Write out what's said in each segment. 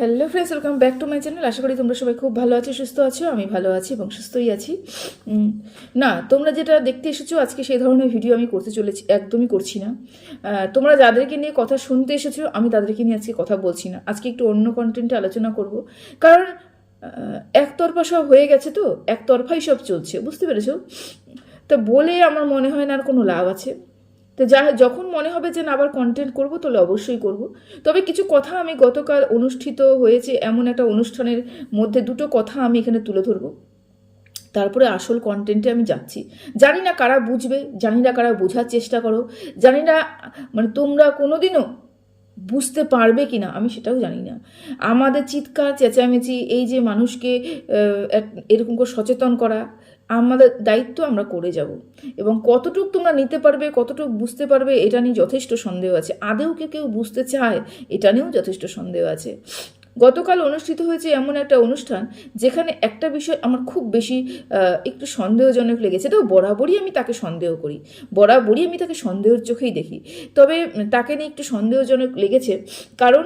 Hello friends welcome back to my channel আশা করি তোমরা সবাই খুব ভালো আছো, সুস্থ আছো, আমি ভালো আছি এবং সুস্থই আছি। না, তোমরা যেটা দেখতে এসেছ, আজকে সেই ধরনের ভিডিও আমি করতে চলেছি, একদমই করছি না। তোমরা যাদেরকে নিয়ে কথা শুনতে এসেছ, আমি তাদেরকে নিয়ে আজকে কথা বলছি না। আজকে একটু অন্য কন্টেন্টে আলোচনা করব। কারণ একতরফা সব হয়ে গেছে তো, একতরফাই সব চলছে, বুঝতে পেরেছ? তা বলে আমার মনে হয় না আর কোনো লাভ আছে। তো যা যখন মনে হবে যে না, আবার কন্টেন্ট করব, তাহলে অবশ্যই করব। তবে কিছু কথা আমি গতকাল অনুষ্ঠিত হয়েছে, এমন একটা অনুষ্ঠানের মধ্যে দুটো কথা আমি এখানে তুলে ধরবো। তারপরে আসল কন্টেন্টে আমি যাচ্ছি। জানি না কারা বুঝবে, জানি না কারা বোঝার চেষ্টা করো, জানি না মানে তোমরা কোনোদিনও বুঝতে পারবে কি না আমি সেটাও জানি না। আমাদের চিৎকার, চেঁচামেচি, এই যে মানুষকে এরকম করে সচেতন করা আমাদের দায়িত্ব আমরা করে যাব। এবং কতটুক তোমরা নিতে পারবে, কতটুক বুঝতে পারবে, এটা নিয়ে যথেষ্ট সন্দেহ আছে। আদেও কেউ কেউ বুঝতে চায়, এটা নিয়েও যথেষ্ট সন্দেহ আছে। গতকাল অনুষ্ঠিত হয়েছে এমন একটা অনুষ্ঠান যেখানে একটা বিষয় আমার খুব বেশি একটু সন্দেহজনক লেগেছে। তো বরাবরই আমি তাকে সন্দেহ করি। বরাবরই আমি তাকে সন্দেহের চোখেই দেখি। তবে তাকে নিয়ে একটু সন্দেহজনক লেগেছে কারণ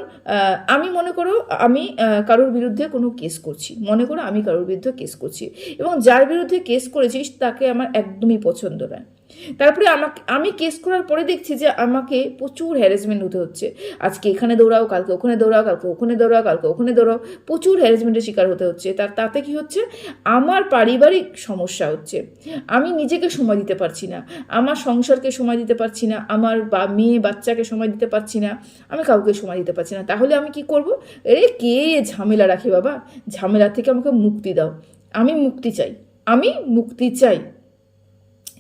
আমি মনে করো আমি কারোর বিরুদ্ধে কোনো কেস করছি। মনে করো আমি কারোর বিরুদ্ধে কেস করছি। এবং যার বিরুদ্ধে কেস করেছিস তাকে আমার একদমই পছন্দ নয়। তারপরে আমাকে, আমি কেস করার পরে দেখছি যে আমাকে প্রচুর হ্যারাসমেন্ট হতে হচ্ছে। আজকে এখানে দৌড়াও, কালকে ওখানে দৌড়াও, কালকে ওখানে দৌড়াও, কালকে ওখানে দৌড়াও, প্রচুর হ্যারাসমেন্টের শিকার হতে হচ্ছে। তার, তাতে কি হচ্ছে? আমার পারিবারিক সমস্যা হচ্ছে। আমি নিজেকে সময় দিতে পারছি না। আমার সংসারকে সময় দিতে পারছি না। আমার বা, মেয়ে, বাচ্চাকে সময় দিতে পারছি না। আমি কাউকে সময় দিতে পারছি না। তাহলে আমি কি করব? এরে কে ঝামেলা রাখে বাবা? ঝামেলা থেকে আমাকে মুক্তি দাও। আমি মুক্তি চাই। আমি মুক্তি চাই।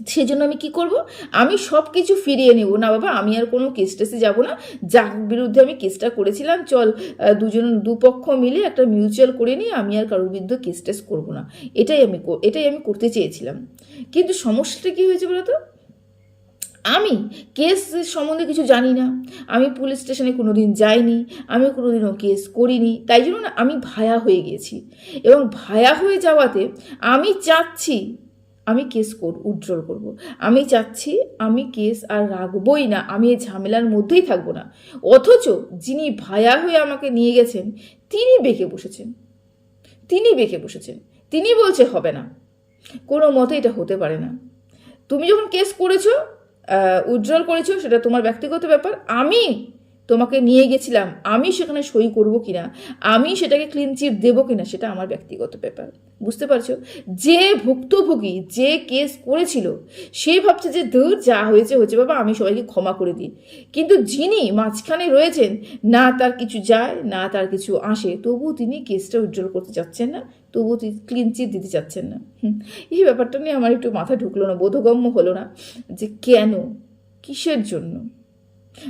সেই জন্য আমি কি করব? আমি সব কিছু ফিরিয়ে নেব। না বাবা, আমি আর কোনো কেস টেসে যাব না। যার বিরুদ্ধে আমি কেসটা করেছিলাম, চল দুজন, দুপক্ষ মিলে একটা মিউচুয়াল করে নিয়ে আমি আর কারোর বিরুদ্ধে কেস টেস করব না। এটাই আমি এটাই আমি করতে চেয়েছিলাম। কিন্তু সমস্যাটা কি হয়েছে বলো তো? আমি কেস সম্বন্ধে কিছু জানি না। আমি পুলিশ স্টেশনে কোনো দিন যাইনি। আমি কোনো দিনও কেস করিনি। তাই জন্য না আমি ভায়া হয়ে গেছি। এবং ভায়া হয়ে যাওয়াতে আমি চাচ্ছি আমি কেস কর উজ্জ্বল করব। আমি চাচ্ছি আমি কেস আর রাখবই না, আমি এই ঝামেলার মধ্যেই থাকব না। অথচ যিনি ভায়া হয়ে আমাকে নিয়ে গেছেন, তিনি বেঁকে বসেছেন। তিনি বেঁকে বসেছেন। তিনি বলছে হবে না। কোনো মতে এটা হতে পারে না। তুমি যখন কেস করেছ উজ্জ্বল করেছ, সেটা তোমার ব্যক্তিগত ব্যাপার। আমি তোমাকে নিয়ে গেছিলাম, আমি সেখানে সই করব কিনা? আমি সেটাকে ক্লিন চিট দেবো কিনা? সেটা আমার ব্যক্তিগত ব্যাপার। বুঝতে পারছ? যে ভুক্তভোগী যে কেস করেছিল, সে ভাবছে যে, ধর, যা হয়েছে হয়েছে, বাবা, আমি সবাইকে ক্ষমা করে দিই। কিন্তু যিনি মাঝখানে রয়েছেন, না তার কিছু যায়, না তার কিছু আসে তবু তিনি কেসটা উজ্জ্বল করতে চাচ্ছেন না তবু ক্লিন চিট দিতে চাচ্ছেন না। এই ব্যাপারটা নিয়ে আমার একটু মাথা ঢুকলো না, বোধগম্য হলো না যে কেন, কিসের জন্য?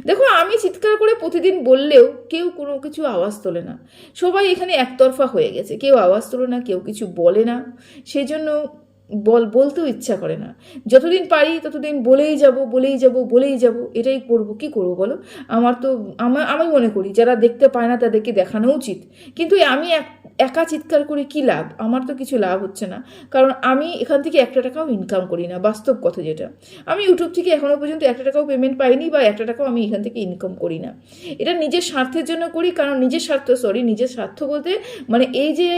দেখো, আমি চিৎকার করে প্রতিদিন বললেও কেউ কোনো কিছু আওয়াজ তোলে না। সবাই এখানে একতরফা হয়ে গেছে। কেউ আওয়াজ তোলে না, কেউ কিছু বলে না। সেই জন্য বল, বলতেও ইচ্ছা করে না। যতদিন পারি ততদিন বলেই যাব বলেই যাব বলেই যাব। এটাই করব, কি করব বলো? আমার তো আমার আমি মনে করি, যারা দেখতে পায় না তাদেরকে দেখানো উচিত। কিন্তু আমি এক- একা চিৎকার করে কি লাভ? আমার তো কিছু লাভ হচ্ছে না। কারণ আমি এখান থেকে একটা টাকাও ইনকাম করি না, বাস্তব কথা যেটা। আমি ইউটিউব থেকে এখনও পর্যন্ত একটা টাকাও পেমেন্ট পাইনি বা একটা টাকাও আমি এখান থেকে ইনকাম করি না। এটা নিজের স্বার্থের জন্য করি, কারণ নিজের স্বার্থ সরি নিজের স্বার্থ বলতে মানে এই যে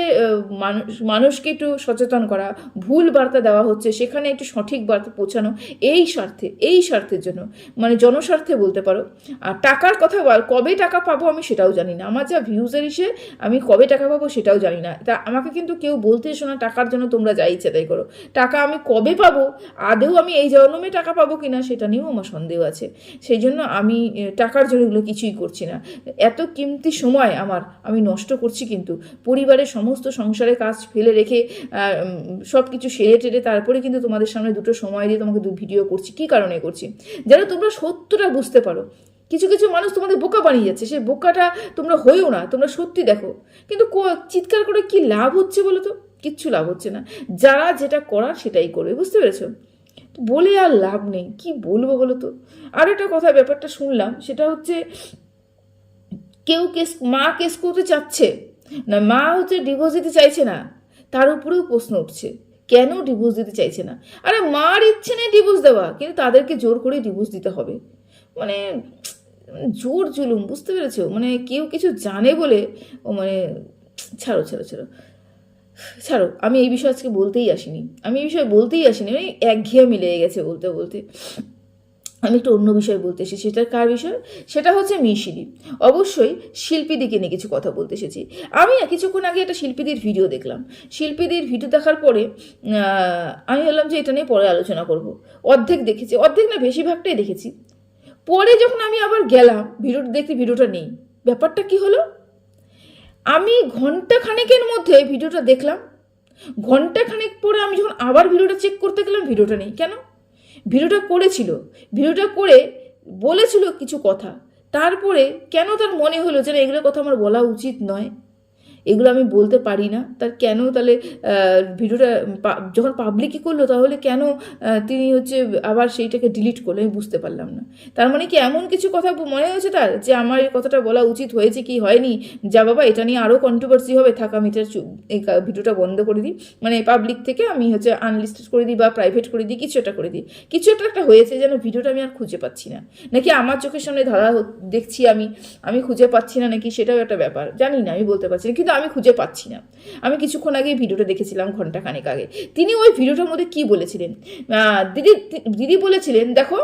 মানুষ, মানুষকে একটু সচেতন করা, ভুল বার্তা দেওয়া হচ্ছে, সেখানে একটু সঠিক বার্তা পৌঁছানো, এই স্বার্থে, এই স্বার্থের জন্য। মানে জনস্বার্থে বলতে পারো। আর টাকার কথা কবে টাকা পাবো আমি সেটাও জানি না। আমার যা ভিউজের এসে আমি কবে টাকা পাবো সেটাও জানি না। তা আমাকে কিন্তু কেউ বলতে এসো না, টাকার জন্য তোমরা যা ইচ্ছে তাই করো। টাকা আমি কবে পাবো? আদেও আমি এই জন্মে টাকা পাবো কি না সেটা নিয়েও আমার সন্দেহ আছে। সেই জন্য আমি টাকার জন্য এগুলো কিছুই করছি না। এত কিমতি সময় আমার, আমি নষ্ট করছি কিন্তু। পরিবারের সমস্ত সংসারের কাজ ফেলে রেখে সব কিছু সেরে টেরে তারপরে কিন্তু তোমাদের সামনে দুটো সময় দিয়ে তোমাকে দু ভিডিও করছি। কি কারণে করছি? যেন তোমরা সত্যটা বুঝতে পারো। কিছু কিছু মানুষ তোমাদের বোকা বানিয়ে যাচ্ছে। সেই বোকাটা তোমরা হয়েও না, তোমরা সত্যি দেখো। কিন্তু চিৎকার করে কি লাভ হচ্ছে বলো তো? কিচ্ছু লাভ হচ্ছে না। যারা যেটা করার সেটাই করবে, বুঝতে পেরেছ? বলে আর লাভ নেই, কি বলব বলো তো? আর একটা কথা ব্যাপারটা শুনলাম, সেটা হচ্ছে কেউ কেস, মা কেস করতে চাচ্ছে না, মা হচ্ছে ডিভোর্স দিতে চাইছে না, তার উপরেও প্রশ্ন উঠছে, কেন ডিভোর্স দিতে চাইছে না? আরে মার ইচ্ছে নেই ডিভোর্স দেওয়া, কিন্তু তাদেরকে জোর করে ডিভোর্স দিতে হবে। মানে জোর জুলুম, বুঝতে পেরেছ? মানে কেউ কিছু জানে বলে, ও মানে ছাড়ো ছাড়ো ছাড়ো। ছাড়ো, আমি এই বিষয়ে আজকে বলতেই আসিনি। আমি এই বিষয়ে বলতেই আসিনি মানে একঘেয়েমি লেগে গেছে বলতে বলতে। আমি একটু অন্য বিষয়ে বলতে এসেছি, সেটা কার বিষয়? সেটা হচ্ছে মিশিরি। অবশ্যই শিল্পীদিকে নিয়ে কিছু কথা বলতে এসেছি। আমি কিছুক্ষণ আগে একটা শিল্পীদের ভিডিও দেখলাম। শিল্পীদের ভিডিও দেখার পরে আমি বললাম যে এটা নিয়ে পরে আলোচনা করব। অর্ধেক দেখেছি। অর্ধেক না, বেশিরভাগটাই দেখেছি। পরে যখন আমি আবার গেলাম ভিডিওটা দেখতে ভিডিওটা নেই। ব্যাপারটা কি হলো? আমি ঘণ্টা খানেকের মধ্যে ভিডিওটা দেখলাম। ঘণ্টা খানেক পরে আমি যখন আবার ভিডিওটা চেক করতে গেলাম, ভিডিওটা নেই। কেন? ভিডিওটা করেছিল। ভিডিওটা করে বলেছিল কিছু কথা। তারপরে কেন তার মনে হলো যে এগুলো কথা আমার বলা উচিত নয়? এগুলো আমি বলতে পারি না। তার কেন তাহলে ভিডিওটা যখন পাবলিকই করল, তাহলে কেন তিনি হচ্ছে আবার সেইটাকে ডিলিট করল? আমি বুঝতে পারলাম না। তার মানে কি এমন কিছু কথা মনে হয়েছে তার? যে আমার এই কথাটা বলা উচিত হয়েছে কি হয়নি? যা বাবা, এটা নিয়ে আরও কন্ট্রোভার্সি হবে। থাক, আমি এটা চু- এই ভিডিওটা বন্ধ করে দিই। মানে পাবলিক থেকে আমি হচ্ছে আনলিস্টেড করে দিই বা প্রাইভেট করে দিই, কিছু একটা করে দিই। কিছু একটা একটা হয়েছে যেন ভিডিওটা আমি আর খুঁজে পাচ্ছি না। নাকি আমার চোখের সামনে ধরা দেখছি আমি আমি খুঁজে পাচ্ছি না নাকি? সেটাও একটা ব্যাপার। জানি না, আমি বলতে পারছি না। কিন্তু আমি খুঁজে পাচ্ছি না। আমি কিছুক্ষণ আগে ভিডিওটা দেখেছিলাম ঘণ্টা খানেক আগে। তিনি ওই ভিডিওটার মধ্যে কি বলেছিলেন? দিদি দিদি বলেছিলেন, দেখো,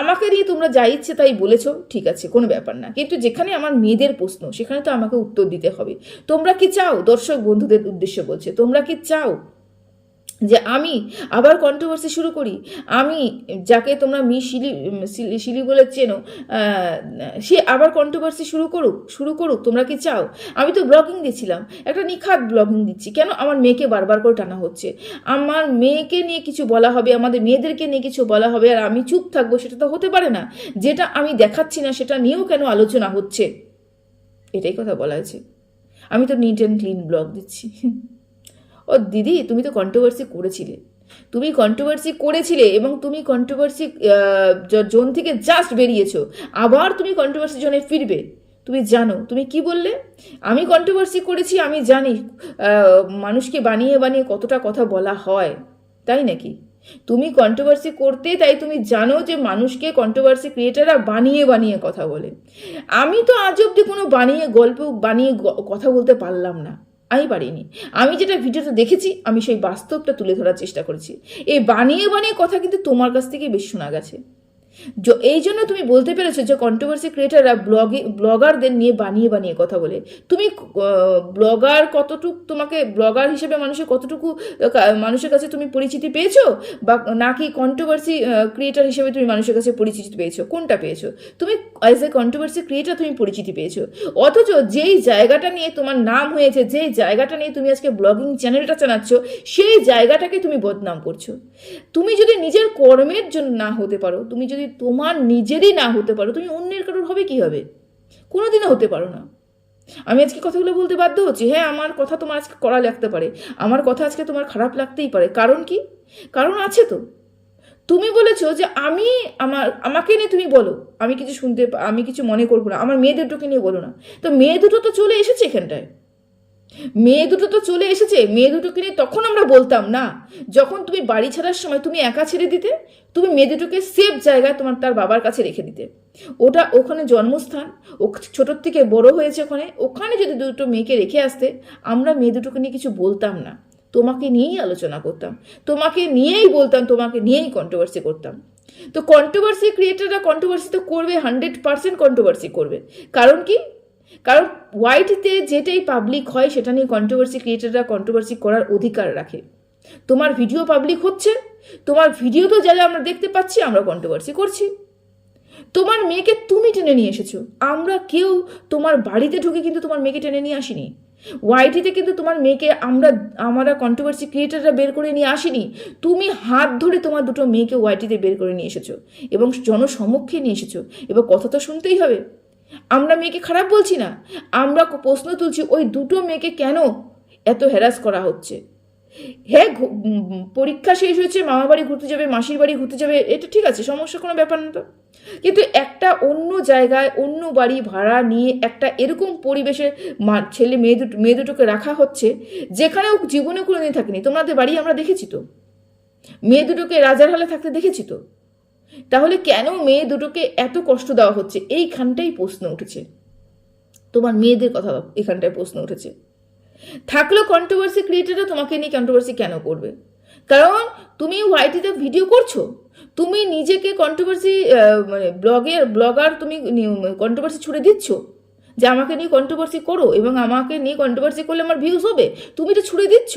আমাকে নিয়ে তোমরা যা ইচ্ছে তাই বলেছ, ঠিক আছে, কোনো ব্যাপার না। কিন্তু যেখানে আমার মেয়েদের প্রশ্ন, সেখানে তো আমাকে উত্তর দিতে হবে। তোমরা কি চাও? দর্শক বন্ধুদের উদ্দেশ্য বলছে, তোমরা কি চাও যে আমি আবার কন্ট্রোভার্সি শুরু করি। আমি যাকে তোমরা মি শিলি শিলি বলে চেনো সে আবার কন্ট্রোভার্সি শুরু করুক শুরু করুক, তোমরা কি চাও? আমি তো ব্লগিং দিচ্ছিলাম একটা নিখাত ব্লগিং দিচ্ছি। কেন? আমার মেয়েকে বারবার করে টানা হচ্ছে। আমার মেয়েকে নিয়ে কিছু বলা হবে, আমাদের মেয়েদেরকে নিয়ে কিছু বলা হবে, আর আমি চুপ থাকব, সেটা তো হতে পারে না। যেটা আমি দেখাচ্ছি না, সেটা নিয়েও কেন আলোচনা হচ্ছে? এটাই কথা বলা হয়েছে। আমি তো নিট অ্যান্ড ক্লিন ব্লগ দিচ্ছি। ও দিদি, তুমি তো কন্ট্রোভার্সি করেছিলে। তুমি কন্ট্রোভার্সি করেছিলে এবং তুমি কন্ট্রোভার্সি জোন থেকে জাস্ট বেরিয়েছো। আবার তুমি কন্ট্রোভার্সি জোনে ফিরবে। তুমি জানো, তুমি কি বললে? আমি কন্ট্রোভার্সি করেছি, আমি জানি মানুষকে বানিয়ে বানিয়ে কতটা কথা বলা হয়, তাই নাকি? তুমি কন্ট্রোভার্সি করতে, তাই তুমি জানো যে মানুষকে কন্ট্রোভার্সি ক্রিয়েটাররা বানিয়ে বানিয়ে কথা বলে। আমি তো আজ অব্দি কোনো বানিয়ে গল্প, বানিয়ে কথা বলতে পারলাম না। আমি পারিনি আমি যেটা ভিডিওতে দেখেছি, আমি সেই বাস্তবটা তুলে ধরার চেষ্টা করেছি। এই বানিয়ে বানিয়ে কথা কিন্তু তোমার কাছ থেকে বেশি শোনা গেছে। এই জন্য তুমি বলতে পেরেছ যে কন্ট্রোভার্সি ক্রিয়েটাররা ব্লগে ব্লগারদের নিয়ে বানিয়ে বানিয়ে কথা বলে। তুমি ব্লগার কতটুকু তোমাকে ব্লগার হিসেবে মানুষের কতটুকু মানুষের কাছে তুমি পরিচিতি পেয়েছ? বা নাকি কন্ট্রোভার্সি ক্রিয়েটার হিসেবে তুমি মানুষের কাছে পরিচিতি পেয়েছ? কোনটা পেয়েছ? তুমি অ্যাজ এ কন্ট্রোভার্সি ক্রিয়েটার তুমি পরিচিতি পেয়েছ। অথচ যেই জায়গাটা নিয়ে তোমার নাম হয়েছে, যেই জায়গাটা নিয়ে তুমি আজকে ব্লগিং চ্যানেলটা চালাচ্ছ, সেই জায়গাটাকে তুমি বদনাম করছ। তুমি যদি নিজের কর্মের জন্য না হতে পারো, তুমি যদি তোমার নিজেরই না হতে পারো, তুমি অন্যের কারোর হবে কি হবে? কোনোদিনও হতে পারো না। আমি আজকে কথাগুলো বলতে বাধ্য হচ্ছি হ্যাঁ আমার কথা তোমার আজকে করা লাগতে পারে, আমার কথা আজকে তোমার খারাপ লাগতেই পারে। কারণ কি? কারণ আছে তো। তুমি বলেছ যে আমি আমার, আমাকে নিয়ে তুমি বলো, আমি কিছু শুনতে আমি কিছু মনে করব না, আমার মেয়ে দুটোকে নিয়ে বলো না। তো মেয়ে দুটো তো চলে এসেছে এখানটায়। মেয়ে দুটো তো চলে এসেছে, মেয়ে দুটোকে নিয়ে তখন আমরা বলতাম, না, যখন তুমি বাড়ি ছাড়ার সময় তুমি একা ছেড়ে দিতে, তুমি মেয়ে দুটোকে সেফ জায়গায় তোমার তার বাবার কাছে রেখে দিতে। ওটা ওখানে জন্মস্থান, ও ছোটোর থেকে বড় হয়েছে ওখানে ওখানে যদি দুটো মেয়েকে রেখে আসতে, আমরা মেয়ে দুটোকে নিয়ে কিছু বলতাম না। তোমাকে নিয়েই আলোচনা করতাম, তোমাকে নিয়েই বলতাম, তোমাকে নিয়েই কন্ট্রোভার্সি করতাম। তো কন্ট্রোভার্সি ক্রিয়েটাররা কন্ট্রোভার্সি তো করবে হান্ড্রেড পার্সেন্ট কন্ট্রোভার্সি করবে। কারণ কি? কারণ ওয়াইটিতে যেটাই পাবলিক হয়, সেটা নিয়ে কন্ট্রোভার্সি ক্রিয়েটাররা কন্ট্রোভার্সি করার অধিকার রাখে। তোমার ভিডিও পাবলিক হচ্ছে, তোমার ভিডিও তো যা আমরা দেখতে পাচ্ছি, আমরা কন্ট্রোভার্সি করছি। তোমার মেয়েকে তুমি টেনে নিয়ে এসেছ। আমরা কেউ তোমার বাড়িতে ঢুকে কিন্তু তোমার মেয়েকে টেনে নিয়ে আসিনি। ওয়াইটিতে কিন্তু তোমার মেয়েকে আমরা আমরা কন্ট্রোভার্সি ক্রিয়েটাররা বের করে নিয়ে আসিনি। তুমি হাত ধরে তোমার দুটো মেয়েকে ওয়াইটিতে বের করে নিয়ে এসেছ এবং জনসমক্ষে নিয়ে এসেছ। এবার কথা তো শুনতেই হবে। আমরা মেয়েকে খারাপ বলছি না। আমরা প্রশ্ন তুলছি, ওই দুটো মেয়েকে কেন এত হ্যারাস করা হচ্ছে? হ্যাঁ পরীক্ষা শেষ হয়েছে, মামা বাড়ি ঘুরতে যাবে, মাসির বাড়ি ঘুরতে যাবে, এটা ঠিক আছে, সমস্যা কোনো ব্যাপার না তো। কিন্তু একটা অন্য জায়গায়, অন্য বাড়ি ভাড়া নিয়ে একটা এরকম পরিবেশে ছেলে, মেয়ে দুটো, মেয়ে দুটোকে রাখা হচ্ছে যেখানে ও জীবনে কোনোদিন থাকেনি। তোমাদের বাড়ি আমরা দেখেছি তো? মেয়ে দুটোকে রাজার হালে থাকতে দেখেছি তো? তাহলে কেন মেয়ে দুটোকে এত কষ্ট দেওয়া হচ্ছে? এইখানটাই প্রশ্ন উঠেছে। তোমার মেয়েদের কথা এখানটায় প্রশ্ন উঠেছে। থাকল কন্ট্রোভার্সি ক্রিয়েটাররা তোমাকে নিয়ে কন্ট্রোভার্সি কেন করবে? কারণ তুমি ওয়াইটিতে ভিডিও করছ। তুমি নিজেকে কন্ট্রোভার্সি মানে ব্লগের ব্লগার তুমি কন্ট্রোভার্সি ছুড়ে দিচ্ছ। যে আমাকে নিয়ে কন্ট্রোভার্সি করো এবং আমাকে নিয়ে কন্ট্রোভার্সি করলে আমার ভিউজ হবে। তুমি এটা ছুড়ে দিচ্ছ।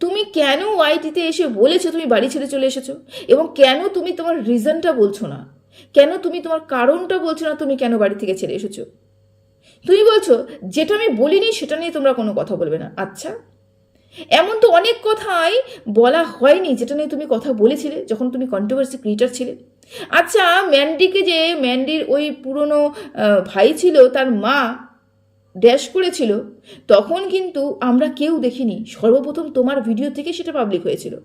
তুমি কেন ওয়াইটিতে এসে বলেছ তুমি বাড়ি ছেড়ে চলে এসেছ? এবং কেন তুমি তোমার রিজনটা বলছো না? কেন তুমি তোমার কারণটা বলছো না তুমি কেন বাড়ি থেকে ছেড়ে এসেছ? তুমি বলছো, যেটা আমি বলিনি সেটা নিয়ে তোমরা কোনো কথা বলবে না। আচ্ছা। এমন তো অনেক কথাই বলা হয়নি যেটা নিয়ে তুমি কথা বলেছিলে যখন তুমি কন্ট্রোভার্সি ক্রিয়েটার ছিলে। আচ্ছা ম্যান্ডিকে যে ম্যান্ডির ওই পুরনো ভাই ছিল তার মা ড্যাশ করেছিল, তখন কিন্তু আমরা কেউ দেখিনি। সর্বপ্রথম তোমার ভিডিও থেকে সেটা পাবলিক হয়েছিল।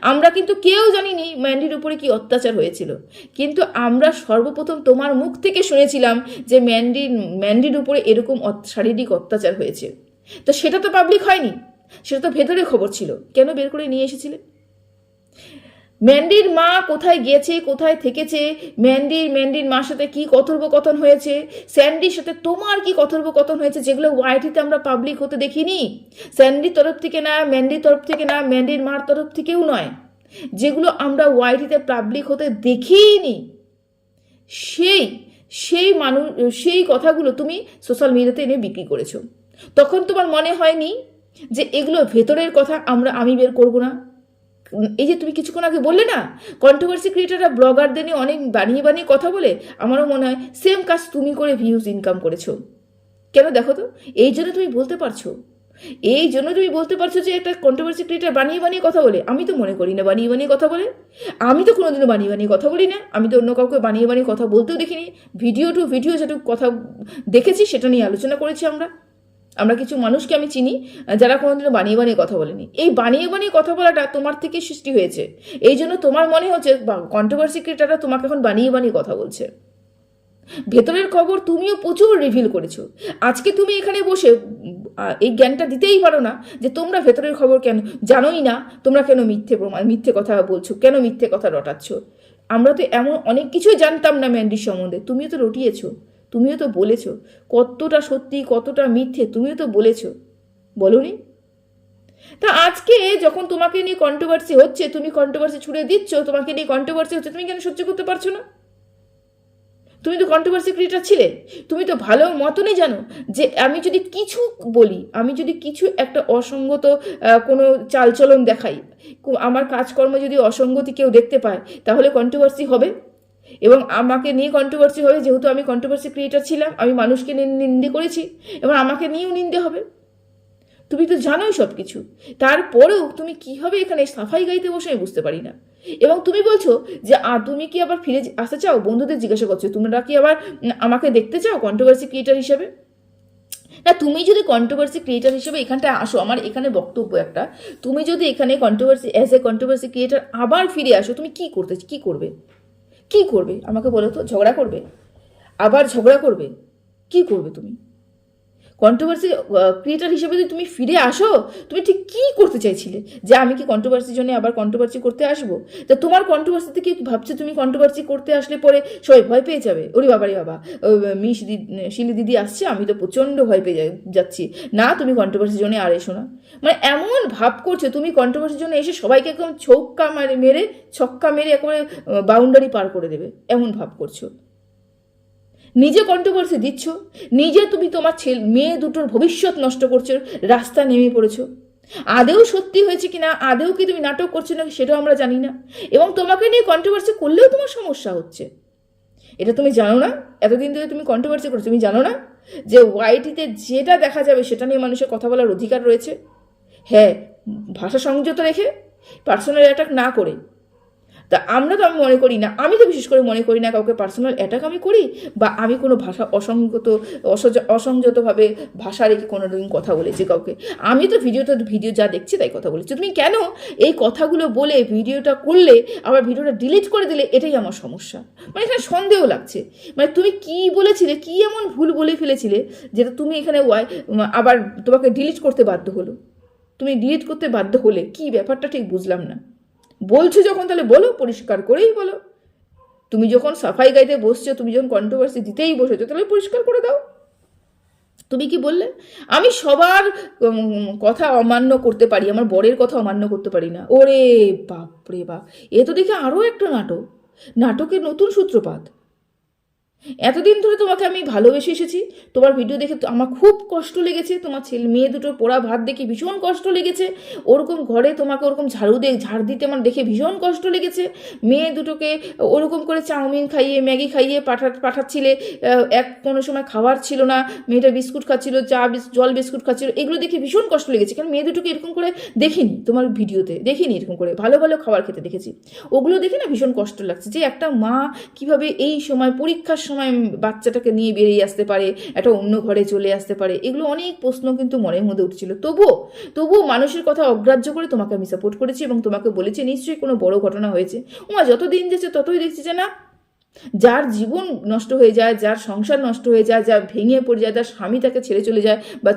আমরা কিন্তু কেউ জানিনি ম্যান্ডির উপরে কি অত্যাচার হয়েছিল। কিন্তু আমরা সর্বপ্রথম তোমার মুখ থেকে শুনেছিলাম যে ম্যান্ডি ম্যান্ডির উপরে এরকম শারীরিক অত্যাচার হয়েছে। তো সেটা তো পাবলিক হয়নি। সেটা তো ভেতরে খবর ছিল। কেন বের করে নিয়ে এসেছিলে? ম্যান্ডির মা কোথায় গেছে কোথায় থেকেছে? ম্যান্ডির ম্যান্ডির মার সাথে কী কথোপকথন হয়েছে? স্যান্ডির সাথে তোমার কি কথোপকথন হয়েছে যেগুলো ওয়াইটিতে আমরা পাবলিক হতে দেখিনি? স্যান্ডির তরফ থেকে না ম্যান্ডির তরফ থেকে না ম্যান্ডির মার তরফ থেকেও নয়। যেগুলো আমরা ওয়াইটিতে পাবলিক হতে দেখিনি। সেই সেই মানুষ সেই কথাগুলো তুমি সোশ্যাল মিডিয়াতে এনে বিক্রি করেছ। তখন তোমার মনে হয়নি যে এগুলো ভেতরের কথা আমরা, আমি বের করব না? এই যে তুমি কিছুক্ষণ আগে বললে না কন্ট্রোভার্সি ক্রিয়েটাররা ব্লগারদের নিয়ে অনেক বানিয়ে বানিয়ে কথা বলে, আমারও মনে হয় সেম কাজ তুমি করে ভিউজ ইনকাম করেছ। কেন দেখো তো? এই জন্য তুমি বলতে পারছ। এই জন্য তুমি বলতে পারছ যে একটা কন্ট্রোভার্সি ক্রিয়েটার বানিয়ে বানিয়ে কথা বলে, আমি তো মনে করি না বানিয়ে বানিয়ে কথা বলে। আমি তো কোনোদিনও বানিয়ে বানিয়ে কথা বলি না। আমি তো অন্য কাউকে বানিয়ে বানিয়ে কথা বলতেও দেখিনি। ভিডিও টু ভিডিও যেটুকু কথা দেখেছি, সেটা নিয়ে আলোচনা করেছি আমরা। আমরা কিছু মানুষকে আমি চিনি, যারা কোনোদিনও বানিয়ে বানিয়ে কথা বলেনি। এই বানিয়ে বানিয়ে কথা বলাটা তোমার থেকে সৃষ্টি হয়েছে। এই জন্য তোমার মনে হচ্ছে কন্ট্রোভার্সি ক্রিয়েটাররা তোমাকে এখন বানিয়ে বানিয়ে কথা বলছে। ভেতরের খবর তুমিও প্রচুর রিভিল করেছ। আজকে তুমি এখানে বসে এই জ্ঞানটা দিতেই পারো না যে তোমরা ভেতরের খবর কেন জানোই না, তোমরা কেন মিথ্যে প্রমাণ, মিথ্যে কথা বলছো, কেন মিথ্যে কথা রটাচ্ছ। আমরা তো এমন অনেক কিছুই জানতাম না, ম্যান্ডির সম্বন্ধে। তুমিও তো রটিয়েছো। তুমিও তো বলেছ, কতটা সত্যি, কতটা মিথ্যে তুমিও তো বলেছ। বলনি? তা আজকে যখন তোমাকে নিয়ে কন্ট্রোভার্সি হচ্ছে, তুমি কন্ট্রোভার্সি ছুড়ে দিচ্ছ, তোমাকে নিয়ে কন্ট্রোভার্সি হচ্ছে, তুমি কেন সহ্য করতে পারছ না? তুমি তো কন্ট্রোভার্সি ক্রিয়েটার ছিলে। তুমি তো ভালো মতনই জানো যে আমি যদি কিছু বলি, আমি যদি কিছু একটা অসঙ্গত কোনো চালচলন দেখাই আমার কাজকর্ম যদি অসঙ্গতি কেউ দেখতে পায়, তাহলে কন্ট্রোভার্সি হবে? এবং আমাকে নিয়ে কন্ট্রোভার্সি হবে, যেহেতু আমি কন্ট্রোভার্সি ক্রিয়েটার ছিলাম, আমি মানুষকে নিন্দে করেছি, এবং আমাকে নিয়েও নিন্দে হবে। তুমি তো জানোই সব কিছু তারপরেও তুমি কীভাবে এখানে সাফাই গাইতে বসে আমি বুঝতে পারি না। এবং তুমি বলছো যে তুমি কি আবার ফিরে আসতে চাও? বন্ধুদের জিজ্ঞাসা করছ, তোমরা কি আবার আমাকে দেখতে চাও কন্ট্রোভার্সি ক্রিয়েটার হিসেবে? না, তুমি যদি কন্ট্রোভার্সি ক্রিয়েটার হিসেবে এখানটায় আসো, আমার এখানে বক্তব্য একটা, তুমি যদি এখানে controversy as a controversy creator আবার ফিরে আসো, তুমি কি করতে, কি করবে? কি করবে? আমাকে বলো তো ঝগড়া করবে? আবার ঝগড়া করবে? কি করবে তুমি? কন্ট্রোভার্সি ক্রিয়েটার হিসেবে যদি তুমি ফিরে আসো, তুমি ঠিক কী করতে চাইছিলে? যে আমি কি কন্ট্রোভার্সির জন্য আবার কন্ট্রোভার্সি করতে আসব? তা তোমার কন্ট্রোভার্সিতে কি ভাবছ তুমি কন্ট্রোভার্সি করতে আসলে পরে সবাই ভয় পেয়ে যাবে? ওরে বাবা রে বাবা মিস শিলি দিদি আসছে, আমি তো প্রচণ্ড ভয় পেয়ে যাচ্ছি। না, তুমি কন্ট্রোভার্সির জন্য আর এসো না। মানে এমন ভাব করছ, তুমি কন্ট্রোভার্সির জন্য এসে সবাইকে একদম ছক্কা মারে, মেরে, ছক্কা মেরে একেবারে বাউন্ডারি পার করে দেবে। এমন ভাব করছ। নিজে কন্ট্রোভার্সি দিচ্ছ, নিজে তুমি তোমার ছেলে, মেয়ে দুটোর ভবিষ্যৎ নষ্ট করছ, রাস্তা নেমে পড়েছো। আদেও সত্যি হয়েছে কিনা, আদেও কি তুমি নাটক করছ না সেটাও আমরা জানি না। এবং তোমাকে নিয়ে কন্ট্রোভার্সি করলেও তোমার সমস্যা হচ্ছে। এটা তুমি জানো না? এতদিন ধরে তুমি কন্ট্রোভার্সি করছ, তুমি জানো না? যে ওয়াইটিতে যেটা দেখা যাবে সেটা নিয়ে মানুষের কথা বলার অধিকার রয়েছে? হ্যাঁ ভাষা সংযত রেখে পার্সোনাল অ্যাটাক না করে তা আমরা তো আমি মনে করি না, আমি তো বিশেষ করে মনে করি না কাউকে পার্সোনাল অ্যাটাক আমি করি বা আমি কোনো ভাষা অসংগত অসংযতভাবে ভাষা রেখে কোনো দিন কথা বলেছি কাউকে। আমি তো ভিডিওটা ভিডিও যা দেখছি তাই কথা বলেছি। তুমি কেন এই কথাগুলো বলে ভিডিওটা করলে, আবার ভিডিওটা ডিলিট করে দিলে এটাই আমার সমস্যা। মানে এখানে সন্দেহ লাগছে। মানে তুমি কি বলেছিলে, কি এমন ভুল বলে ফেলেছিলে যেটা তুমি এখানে ওয়াই আবার তোমাকে ডিলিট করতে বাধ্য হলো? তুমি ডিলিট করতে বাধ্য হলে কি ব্যাপারটা ঠিক বুঝলাম না। বলছো যখন, তাহলে বলো, পরিষ্কার করেই বলো। তুমি যখন সাফাই গাইতে বসছো, তুমি যখন কন্ট্রোভার্সি দিতেই বসেছো, তাহলে পরিষ্কার করে দাও। তুমি কি বললে? আমি সবার কথা অমান্য করতে পারি, আমার বরের কথা অমান্য করতে পারি না। ওরে বাপরে বাপ, এ তো দেখে আরও একটা নাটক। নাটকের নতুন সূত্রপাত। এতদিন ধরে তোমাকে আমি ভালোবেসে এসেছি। তোমার ভিডিও দেখে আমার খুব কষ্ট লেগেছে। তোমার ছেলে মেয়ে দুটো পোড়া ভাত দেখে ভীষণ কষ্ট লেগেছে। ওরকম ঘরে তোমাকে ওরকম ঝাড়ু দিয়ে, ঝাড় দিতে আমার দেখে ভীষণ কষ্ট লেগেছে। মেয়ে দুটোকে ওরকম করে চাউমিন খাইয়ে, ম্যাগি খাইয়ে পাঠা, পাঠাচ্ছিলে। এক কোনো সময় খাবার ছিল না। মেয়েটা বিস্কুট খাচ্ছিল, চা জল বিস্কুট খাচ্ছিল। এগুলো দেখে ভীষণ কষ্ট লেগেছে। কারণ মেয়ে দুটোকে এরকম করে দেখিনি তোমার ভিডিওতে দেখিনি এরকম করে। ভালো ভালো খাবার খেতে দেখেছি। ওগুলো দেখে না ভীষণ কষ্ট লাগছে যে একটা মা কীভাবে এই সময় পরীক্ষার সময় বাচ্চাটাকে নিয়ে বেরিয়ে আসতে পারে, একটা অন্য ঘরে চলে আসতে পারে, এগুলো অনেক প্রশ্ন কিন্তু মনের মধ্যে উঠছিল। তবুও তবুও মানুষের কথা অগ্রাহ্য করে তোমাকে আমি সাপোর্ট করেছি এবং তোমাকে বলেছি, নিশ্চয়ই কোনো বড় ঘটনা হয়েছে। ওমা যত দিন যাচ্ছে ততই দেখছি যে না, যার জীবন নষ্ট হয়ে যায়, যার সংসার নষ্ট হয়ে যায়, যা ভেঙে পড়ে যায়, তার স্বামী তাকে ছেড়ে চলে যায় বা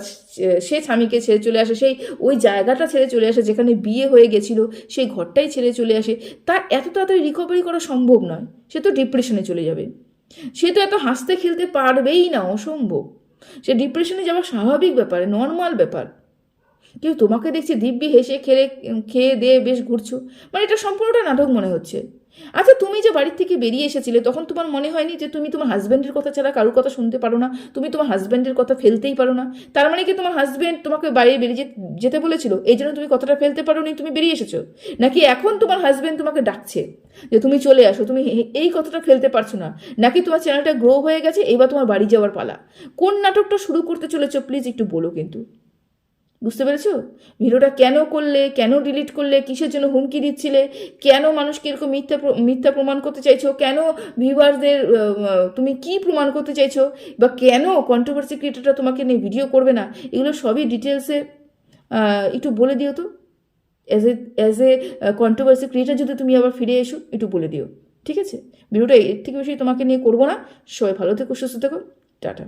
সে- স্বামীকে ছেড়ে চলে আসে, সেই ওই জায়গাটা ছেড়ে চলে আসে যেখানে বিয়ে হয়ে গেছিল, সেই ঘরটাই ছেড়ে চলে আসে তার এত তাড়াতাড়ি রিকভারি করা সম্ভব নয়। সে তো ডিপ্রেশনে চলে যাবে। সে তো এত হাসতে খেলতে পারবেই না, অসম্ভব। সে ডিপ্রেশনে যাওয়া স্বাভাবিক ব্যাপার নর্মাল ব্যাপার। কেউ তোমাকে দেখছি দিব্যি হেসে খেলে খেয়ে দেয়ে বেশ ঘুরছো। মানে এটা সম্পূর্ণটা নাটক মনে হচ্ছে। আচ্ছা তুমি যে বাড়ির থেকে বেরিয়ে এসেছিলে, তখন তোমার মনে হয়নি যে তুমি তোমার হাজব্যান্ডের কথা ছাড়া কারোর কথা শুনতে পারো না? তুমি তোমার হাজব্যান্ডের কথা ফেলতেই পারো না? তার মানে কি তোমার হাজব্যান্ড তোমাকে বাইরে বেরিয়ে যেতে- বলেছিল? এই জন্য তুমি কথাটা ফেলতে পারো নি তুমি বেরিয়ে এসেছ? নাকি এখন তোমার হাজব্যান্ড তোমাকে ডাকছে? যে তুমি চলে আসো, তুমি এই কথাটা ফেলতে পারছ না। নাকি তোমার চ্যানেলটা গ্রো হয়ে গেছে এবার তোমার বাড়ি যাওয়ার পালা। কোন নাটকটা শুরু করতে চলেছো প্লিজ একটু বলো কিন্তু। বুঝতে পেরেছ? ভিডিওটা কেন করলে, কেন ডিলিট করলে, কিসের জন্য হুমকি দিচ্ছিলে, কেন মানুষকে এরকম মিথ্যা মিথ্যা প্রমাণ করতে চাইছো, কেন ভিউয়ারদের তুমি কি প্রমাণ করতে চাইছো বা কেন কন্ট্রোভার্সি ক্রিয়েটারটা তোমাকে নিয়ে ভিডিও করবে না? এগুলো সবই ডিটেলসে একটু বলে দিও তো। As a as a controversy creator যদি তুমি আবার ফিরে এসো, একটু বলে দিও। ঠিক আছে? ভিডিওটা এর থেকে বেশি তোমাকে নিয়ে করব না। সবাই ভালো থেকো, সুস্থ থেকো। টাটা।